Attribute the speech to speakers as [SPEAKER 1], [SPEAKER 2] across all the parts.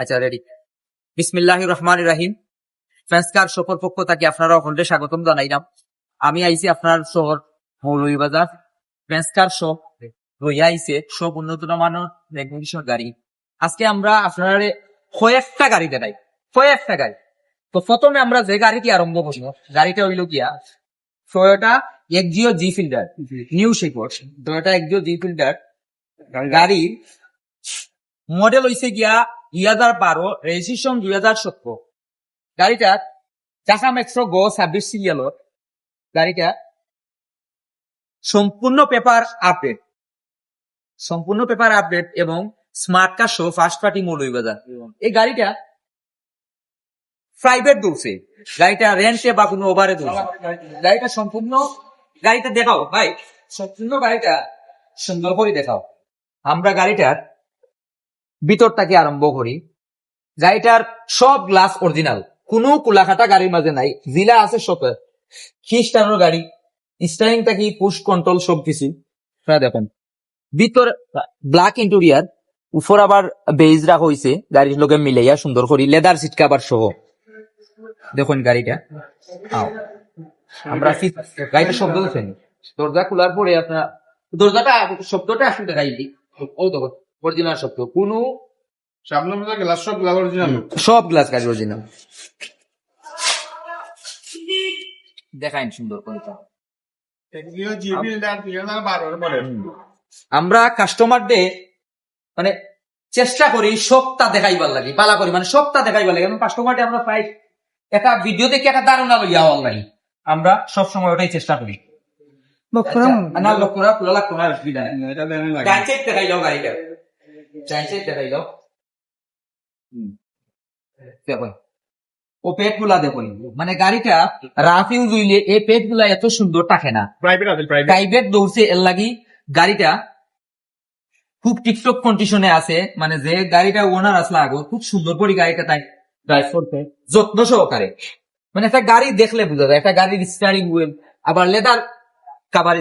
[SPEAKER 1] আচ্ছা রেডি বিসমিল্লাহ রহমান রাহিম। ফেন্সকার সফর পক্ষ থেকে আপনারা অখণ্ডে স্বাগতম জানাইলাম আমি আইছি আপনার শহর মৌলভীবাজার ফেন্সকার শপ রইয়া আইছে সব উন্নত মানের রেগুলেশন গাড়ি। আজকে আমরা আপনার কয়েকটা গাড়ি দেখাই কয়েকটা গাড়ি। তো প্রথমে আমরা যে গাড়িটি আরম্ভ করব গাড়িটা হইল গিয়া Toyota Axio G Fielder new শেপর Toyota Axio G Fielder গাড়ি মডেল হইছে গিয়া দুই হাজার বারো রেজিস্ট্রেশন দুই হাজার সতেরো। গাড়িটা চাকা মেট্রো গো ছাব্বিশ সিরিয়ালর গাড়িটা সম্পূর্ণ পেপার আপডেট সম্পূর্ণ পেপার আপডেট এবং smart car show first party Moulvibazar এই গাড়িটা প্রাইভেট দৌড়ছে গাড়িটা রেন্টে বা কোনো ওভারে দৌড়ছে গাড়িটা সম্পূর্ণ গাড়িটা দেখাও, ভাই সম্পূর্ণ গাড়িটা সুন্দর করে দেখাও। আমরা গাড়িটার ভিতরটাকে আরম্ভ করি। গাড়িটার সব গ্লাস অরিজিনাল কোনো কুলাখাটা গাড়ির মাঝে নাই। জিলা আছে সবে। খ্রিস্টানোর গাড়ি। স্টারিং থাকি পুশ কন্ট্রোল সব কিছু। দেখেন। ভিতর ব্ল্যাক ইন্টেরিয়ার উপর আবার বেজ হয়েছে গাড়ির লোকে মিলাইয়া সুন্দর করি। লেদার সিট কাভার সহ। দেখুন গাড়িটা। আমরা গাড়িটা শব্দ দেখেন? দরজা খোলার পরে আপনার দরজাটা শব্দটা আসলে গাড়ি ও দেখো। অরিজিনাল কোনো
[SPEAKER 2] গ্লাস সব গ্লাস অরিজিনাল
[SPEAKER 1] সব গ্লাস গাড়ি অরিজিনাল দেখাইন সুন্দর করে তো। আমরা কাস্টমার ডে মানে চেষ্টা করি সবটা দেখাইবার লাগে পালা করি মানে সবটা দেখাইবার লাগে। কাস্টমার ডে আমরা প্রায় একটা ভিডিও দেখে একটা ধারণা লইয়া অনলাইন আমরা সব সময় ওটাই চেষ্টা করি। আচ্ছা, না লক্ষ্য পুরো লাগতো না অসুবিধা নেই। দেখাই দাও গাড়িটা দেখুন ও পেটগুলা দেখুন মানে গাড়িটা রাফ ইউজ হইলে এই পেটগুলা এত সুন্দর থাকে না।
[SPEAKER 2] প্রাইভেট আছে প্রাইভেট
[SPEAKER 1] প্রাইভেট দৌড়ছে এর লাগি গাড়িটা খুব টিকটক কন্ডিশনে আছে। মানে যে গাড়িটা ওনার আসলে আগে খুব সুন্দর করে গাড়িটা তাই ড্রাইভ করতে যত্ন সহকারে। মানে একটা গাড়ি দেখলে বোঝা যায় একটা গাড়ির স্টারিং হুইল আবার লেদার কাভার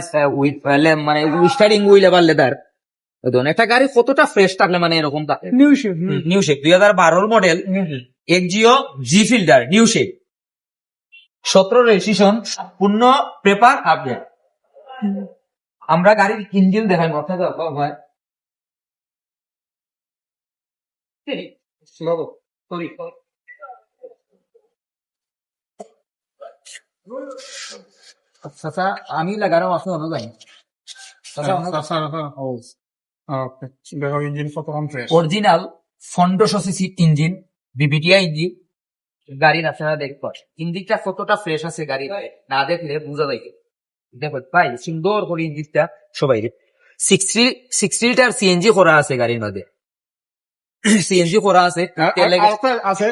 [SPEAKER 1] মানে স্টারিং হুইল আবার লেদার একটা গাড়ি কতটা ফ্রেশ থাকলে মানে এরকম থাকে
[SPEAKER 3] নিউ শেপ
[SPEAKER 1] নিউ শেপ দুই হাজার বারোর model Axio G Fielder new shape সতেরো রেজিস্ট্রেশন পূর্ণ পেপার আপডেট আমরা গাড়ির ইঞ্জিন দেখাই মাথা দাও ভাই আচ্ছা আমি লাগানো আছে অনুযায়ী অরিজিনাল ফন্ডোশো সিসি ইঞ্জিন বিবিটিআই ইঞ্জিন গাড়ির আপনারা দেখবেন ইঞ্জিনটা কতটা ফ্রেশ আছে গাড়ি না দেখলে বোঝা যায়। দেখো ভাই সুন্দর করে ইঞ্জিনটা সবাই সিক্সটি সিক্সটি লিটার সিএনজি করা আছে গাড়ির মধ্যে। সিএনজি করা আছে। তেলে
[SPEAKER 2] আরেকটা আছে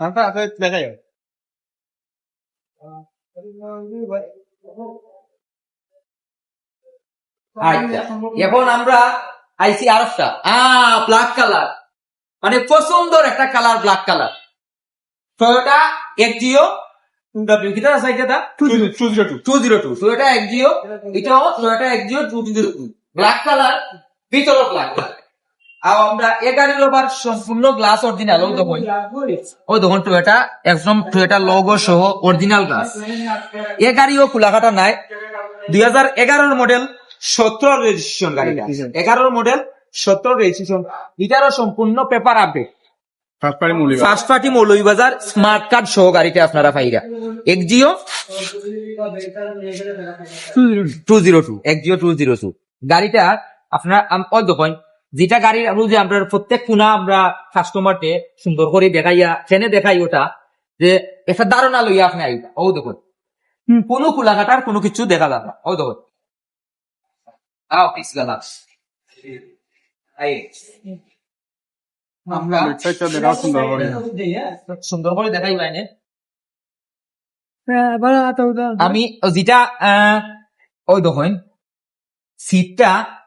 [SPEAKER 2] দেন।
[SPEAKER 1] আমি লাগাই না
[SPEAKER 2] আরেকটা আছে দেখাই
[SPEAKER 1] আচ্ছা এখন আমরা আইসি আর একটা আ ব্ল্যাক কালার মানে পছন্দর একটা colour black colour Toyota Axio W কিটা আছে এটা
[SPEAKER 2] two zero two
[SPEAKER 1] two zero two Toyota Axio এটাও Toyota Axio two zero two black colour ভিতরও black colour আমরা এ ওভার সম্পূর্ণ গ্লাস অরিজিনাল ওই দেখুন। ওই দেখুন টয়োটা একদম টয়োটা লোগো সহ অরিজিনাল গ্লাস এ গাড়িও খোলাঘাটা নাই। দুই হাজার এগারোর মডেল সতেরো রেজিস্ট্রেশন গাড়িটা এগারোর মডেল সতেরো রেজিস্ট্রেশন এটারও সম্পূর্ণ পেপার আপডেট
[SPEAKER 2] ফার্স্ট পার্টি মূল্য
[SPEAKER 1] first party Moulvibazar smart card সহ গাড়িটা আপনারা পাইরা। Axio two zero two Axio two zero two গাড়িটা আপনারা যেটা গাড়ির রুজে আমরা প্রত্যেক পুনা আমরা কাস্টমারকে সুন্দর করে দেখাইয়া ট্রেনে দেখাই ওটা যে একটা ধারণা লইয়া আপনি আইবা। ও দেখুন। কোনো কুলাঘাটার কোনো কিছু দেখা যাবে ও দেখুন। আমরা
[SPEAKER 2] সুন্দর করে।
[SPEAKER 1] দেখাই বাইনে
[SPEAKER 3] ভালো
[SPEAKER 1] আমি যেটা ওই দেখুন। সিটটা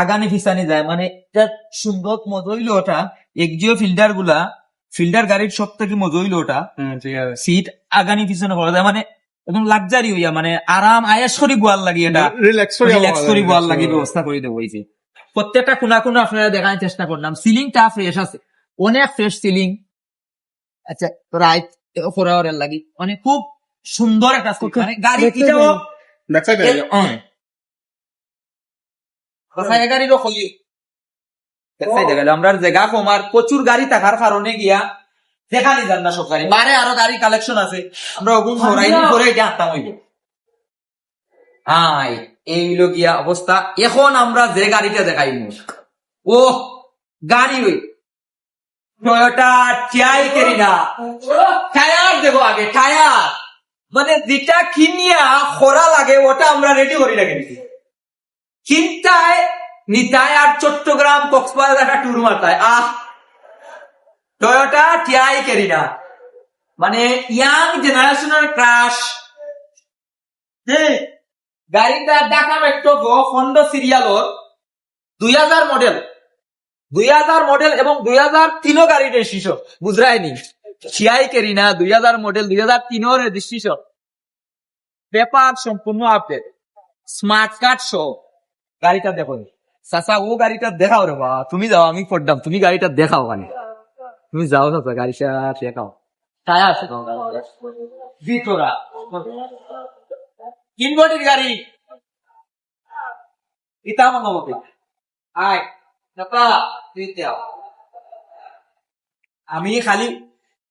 [SPEAKER 1] আগানে পিছানে যায়। মানে এটা সুন্দর মজা হইল ওটা এক্সিও ফিল্টারগুলা ফিল্টার গাড়ির সব থেকে মজা হইল ওটা সিট আগানি পিছনে করা যায়। মানে একদম লাক্সারি হইয়া মানে আরাম আয়াস করি গোয়াল লাগি এটা।
[SPEAKER 2] রিল্যাক্স
[SPEAKER 1] করি গোয়াল লাগি ব্যবস্থা করে দেবো এই যে। প্রত্যেকটা কোনা কোনা আপনারা দেখানোর চেষ্টা করলাম। সিলিংটা ফ্রেশ আছে। অনেক ফ্রেশ সিলিং আচ্ছা রাইট ফোরাওয়ারের লাগি। মানে খুব সুন্দর একটা মানে গাড়ি এটাও গাড়িরও খলি দেখাই দেখাইলো আমরা জায়গা কম আর প্রচুর গাড়ি থাকার কারণে গিয়া দেখানি যান না সব গাড়ি বারে আরও গাড়ি কালেকশন আছে আমরা ওগুন করে এটা আনতাম হইব হাই এই হইল গিয়া অবস্থা এখন আমরা যে গাড়িটা দেখাইব ও গাড়ি ওই টয়োটা টিআই কেরিনা টায়ার দেখো আগে টায়ার মানে যেটা কিনিয়া খরা লাগে ওটা আমরা রেডি করে রাখি চিন্তায় নিতায় আর চট্টগ্রাম কক্সবাজার একটা আহ! টয়োটা টিআই মানে ইয়াং জেনারেশনের ক্রাশ গাড়িটা দুই হাজার মডেল দুই হাজার মডেল এবং দুই হাজার তিনও গাড়ি রেজিস্ট্রেশন টিআই কেরিনা দুই হাজার মডেল দুই হাজার তিনও রেজিস্ট্রেশন পেপার সম্পূর্ণ আপডেট স্মার্ট কার্ড সহ। গাড়িটা দেখো। চাচা, ও গাড়িটা দেখাও রে বা তুমি যাও, আমি পড়লাম তুমি গাড়িটা দেখাও মানে তুমি যাও চাচা, গাড়িটা দেখাও টায়ার আছে ইতা মঙ্গবতী আয়, চাচা তুই দেও আমি খালি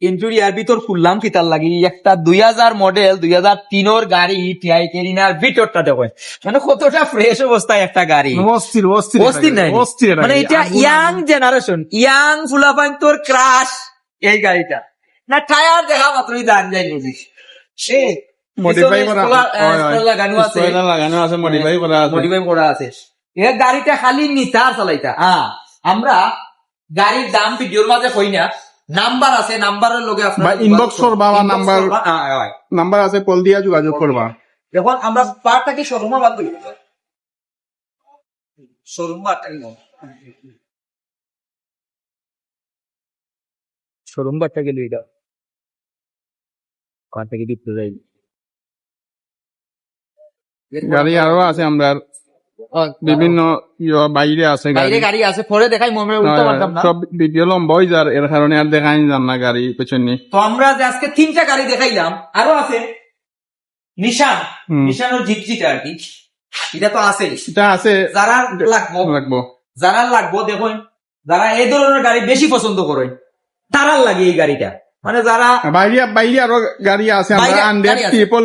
[SPEAKER 1] ইন্টুরিয়ার ভিতর খুললাম কিতার লাগি? একটা দুই হাজার মডেল দুই হাজার তিনোর গাড়ি টিআই কেরিনার ভিতরটা দেখো। মানে কতটা ফ্রেশ অবস্থায় একটা গাড়ি।
[SPEAKER 2] অস্থির অস্থির
[SPEAKER 1] অস্থির নাই?
[SPEAKER 2] অস্থির
[SPEAKER 1] মানে এটা ইয়াং জেনারেশন ইয়াং ফুলাপান তোর ক্রাশ এই গাড়িটা। না টায়ার দেখা মাত্রই দান যাই বুঝিস সে
[SPEAKER 2] মডিফাই করা।
[SPEAKER 1] লাগানো আছে।
[SPEAKER 2] লাগানো আছে মডিফাই করা আছে।
[SPEAKER 1] মডিফাই করা আছে। এ গাড়িটা খালি নিতার চালাইতা। হ্যাঁ আমরা গাড়ির দাম ভিডিওর মাঝে কই না নাম্বার আছে নাম্বারের লগে আপনার
[SPEAKER 2] করবা বা
[SPEAKER 1] হ্যাঁ।
[SPEAKER 2] নাম্বার আছে কল দিয়া যোগাযোগ করবা
[SPEAKER 1] এখন আমরা কি শোরুমে বাদ দিই শোরুম নাও শোরুম বাটটা গেল। এটা দিতে যাই।
[SPEAKER 2] গাড়ি আরও আছে আমরা বিভিন্ন বাইরে আছে
[SPEAKER 1] বাইরে
[SPEAKER 2] গাড়ি
[SPEAKER 1] গাড়ি আছে পরে দেখাই মমে উঠতে পারতাম না
[SPEAKER 2] সব ভিডিও লম্বা হয়ে যার এর কারণে আর দেখাই যান না গাড়ি পেছনে
[SPEAKER 1] তো আমরা যে আজকে তিনটা গাড়ি দেখাইলাম আরও আছে। নিশান
[SPEAKER 2] হুম।
[SPEAKER 1] নিশানের জিপজিটা আর কি। এটা তো আছে।
[SPEAKER 2] এটা আছে।
[SPEAKER 1] যারা লাগবো।
[SPEAKER 2] রাখব
[SPEAKER 1] যারা লাগবো দেখুন যারা এই ধরনের গাড়ি বেশি পছন্দ করেন তারার লাগে এই গাড়িটা। মানে যারা
[SPEAKER 2] বাইরে বাইরে আরও গাড়ি আছে আমরা
[SPEAKER 1] বাইরে
[SPEAKER 2] হান্ড্রেড
[SPEAKER 1] গাড়ি আছে।
[SPEAKER 2] ট্রিপল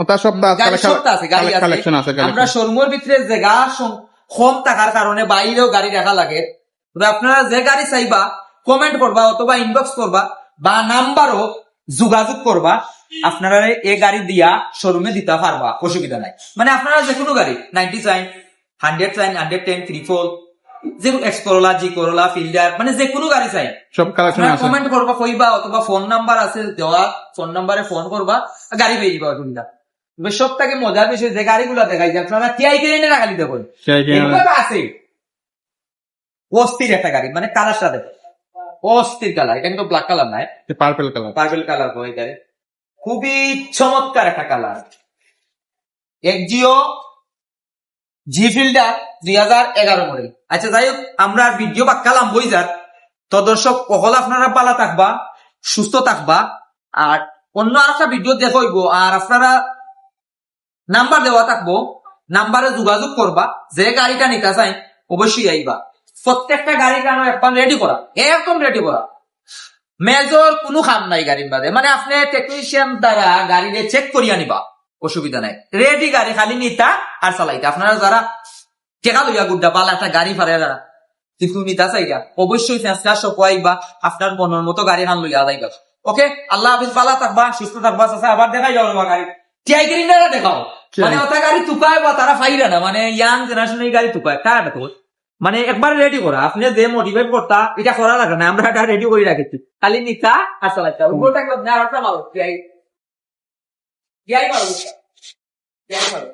[SPEAKER 2] ওটা
[SPEAKER 1] আছে গাড়ি আছে।
[SPEAKER 2] কালেকশন আছে
[SPEAKER 1] আমরা শোরুমের ভিতরে জায়গা কম থাকার কারণে বাইরেও গাড়ি রাখা লাগে। আপনারা যে গাড়ি চাইবা কমেন্ট করবা অথবা ইনবক্স করবা বা নাম্বারও যোগাযোগ করবা আপনারা এই গাড়ি দিয়া শোরুমে দিতে পারবা অসুবিধা নাই। মানে আপনারা যে কোনো গাড়ি ninety nine hundred nine hundred ten three four যে X Corolla G Corolla Fielder মানে যে কোনো গাড়ি চাই।
[SPEAKER 2] সব কালেকশন আছে।
[SPEAKER 1] কমেন্ট করবা কইবা অথবা ফোন নাম্বার আছে দেওয়া ফোন নাম্বারে ফোন করবা গাড়ি পেয়ে যাবা তবে সব থেকে মজার বিষয় যে গাড়িগুলো দেখাই যে আপনারা টিআই কিনে না খালি দেখুন।
[SPEAKER 2] সেই যে-
[SPEAKER 1] এগুলো তো আছে। অস্থির একটা গাড়ি মানে কালারটা দেখো অস্থির কালার এটা কিন্তু ব্ল্যাক কালার নাই।
[SPEAKER 2] পার্পেল কালার
[SPEAKER 1] পার্পেল কালার গাড়ি খুবই চমৎকার একটা কালার একজিও জি ফিল্ডার দুই হাজার এগারো মডেল আচ্ছা যাই হোক আমরা ভিডিও বাক্কালাম বই যার তো দর্শক কহল আপনারা পালা থাকবা, সুস্থ থাকবা, আর অন্য আর একটা ভিডিও দেখইব, আর আপনারা নাম্বার দেওয়া থাকব নাম্বারে যোগাযোগ করবা, যে গাড়িটা নিতে চাই, অবশ্যই আইবা। প্রত্যেকটা গাড়ি কেন একবার রেডি করা, একদম রেডি করা। মেজর কোনো খাম নাই গাড়ির বাদে মানে আপনি টেকনিশিয়ান দ্বারা গাড়িরে চেক করিয়া নিবা। অসুবিধা নাই। রেডি গাড়ি খালি নিতা আর চালাইতা। আপনারা যারা টেকা লইয়া গুড্ডা পালা একটা গাড়ি ফারে যারা কিন্তু নিতা চাইরা অবশ্যই ফেসলা সপাইবা আপনার মনের মতো গাড়ি হান লইয়া যাইবা ওকে আল্লাহ হাফিজ পালা থাকবা সুস্থ থাকবা চাচা আবার দেখাই যাও গাড়ি। কিরিন্ডারা দেখাও। মানে ওটা গাড়ি তুকায় বা তারা ফাইরা না। মানে ইয়াং জেনারেশন এই গাড়ি তুকায় কার দেখো মানে একবার রেডি করা। আপনি যে মোটিভেট করতা এটা করা লাগে না। আমরা এটা রেডি করে রাখেছি। খালি নিতা আর চালাইতা। উপর না আর একটা মারো টিআই টিআই মারো টিআই মারো